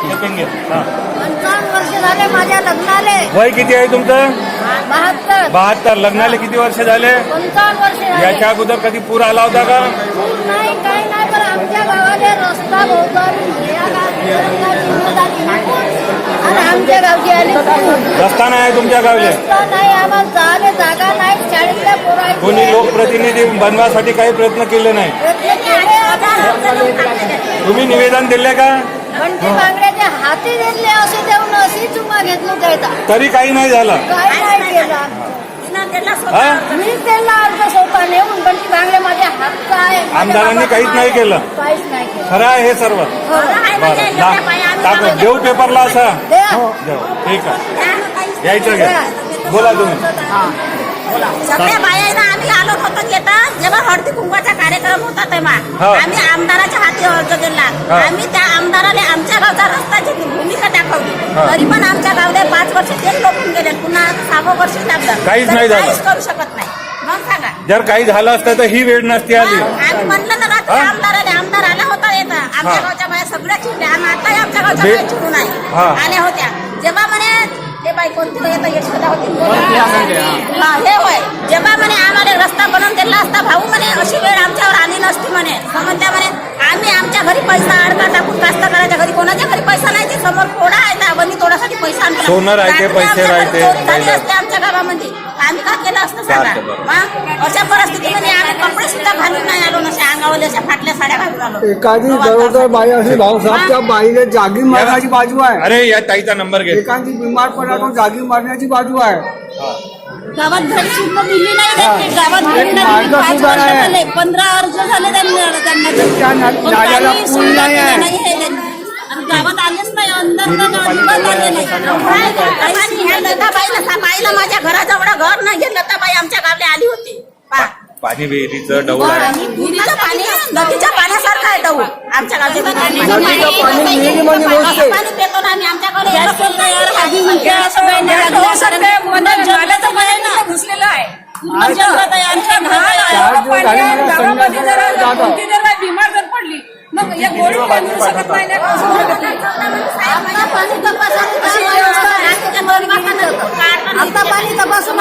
Second घे हा. पंचावन्न वर्ष झाले माझ्या लग्नाले. वय किती आहे तुमचं? बहात्तर. बहात्तर. लग्नाला किती वर्ष झाले? पंचावन्न वर्ष झाले. याच्या अगोदर कधी पूर आला होता का? नाही काही नाही पण आमच्या गावाले रस्ता या गावाची जिम्मेदारी आणि आमच्या गावची आली. रस्ता नाही आहे तुमच्या गावले? रस्ता नाही आम्हाला जायला जागा नाही. शाळेतल्या पोरायची कोणी लोकप्रतिनिधी बनवासाठी काही प्रयत्न केले नाही? तुम्ही निवेदन दिले का? बंटी बांगड्याच्या हाती घेतले असे देऊन अशी चुमा घेतली त्याचा तरी काही नाही झालं. काही नाही केला. हा? मी त्यांना अर्ज स्वतः नेऊन बंटी बांगडे माझ्या हातचा आहे माझ्या आमदारांनी काहीच नाही. केलं. काहीच नाही केलं. खरं आहे हे सर्व. बरं देऊ पेपरला असा. देऊ. ठीक आहे. यायचं घ्या. बोला तुम्ही. सगळ्या बायांना आम्ही आलो होतो येतात जेव्हा हळदी कुंकवाचा तेव्हा हो. आम्ही आमदाराच्या हाती अर्ज दिला हो. आम्ही त्या आमदाराला आमच्या गावचा रस्त्याची भूमिका दाखवली हो. तरी पण आमच्या गावले पाच वर्ष तेल लोकून गेले पुन्हा सहावं वर्ष लागलं काहीच तरी नाही झालं. काहीच करू शकत नाही मग सांगा जर काही झालं असतं तर ही वेळ नसती आली आम्ही म्हणलं ना रात्री हा? आमदाराला आमदार आला होता येतं आमच्या हा. गावच्या बाया सगळ्या चिडल्या आणि आताही आमच्या गावच्या बे- बाया चिडून हा. आहे आल्या होत्या जेव्हा म्हणे हे बाई कोणती येतं यशोदा होती हा हे होय जेव्हा म्हणे आम्हाला रस्ता बनवून दिला असता भाऊ म्हणे अशी वेळ आमच्यावर आली नसती म्हणे समजत्या म्हणे आम्ही आमच्या घरी पैसा अडका टाकून कास्तकाराच्या घरी कोणाच्या घरी पैसा नाही ते समोर फोडा आहे ना बंदी तोडासाठी पैसा आणला सोनं राहते, रात्री पैसे आमच्या घरी राहते, चोरी झाली पहिलं. असते आमच्या गावामध्ये आम्ही का केलं असतं सांगा चालतं बरं. मग अशा परिस्थितीमध्ये आम्ही कपडे सुद्धा घालून नाही आलो नसे अंगावर अशा फाटल्या साड्या घालून आलो एखादी गरोदर बाई असली भाऊसाहेब त्या बाईला जागी मारण्याची बाजू आहे अरे या ताईचा नंबर घे एखादी बिमार पडला तो जागी मारण्याची बाजू आहे गावात घरी सुद्धा दिली नाही त्यांनी. गावात घरी नाही मार्ग दिली. पाच सुद्धा वर्ष नाही. झाले पंधरा अर्ज झाले त्यांना त्यांना त्या ना- पण नाल्याला काही पूल सुद्धा नाही आहे. नाही आहे त्यांनी. गावात आलेच नाही अंदर तर माझ्या घराजवळ घर नाही घेतलं लताबाई आमच्या गावला आली होती. पाणी विहिरीचं डवळ आहे. विहिरीचं पाणी नदीच्या पाण्यासारखं आहे आमच्या गावचे पाणी पितो ना आम्ही एवढं पण नाही, एवढं भाजी म्हणते, असं काही नाही. घुसलेलं आहे पूर्ण जंगलात आहे, आमच्या घरात आहे. चार दिवस झाले मला संध्याकाळी जाता. बिमार जर पडली मग या गोळी बांधू शकत नाही ना कसं शकत नाही. आता पाणी तपासून.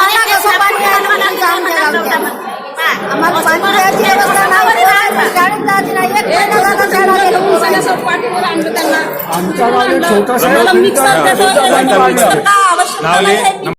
आम्हाला पाणी द्यायची व्यवस्था नाही शाळेत जायची नाही एक महिना झाला त्यांना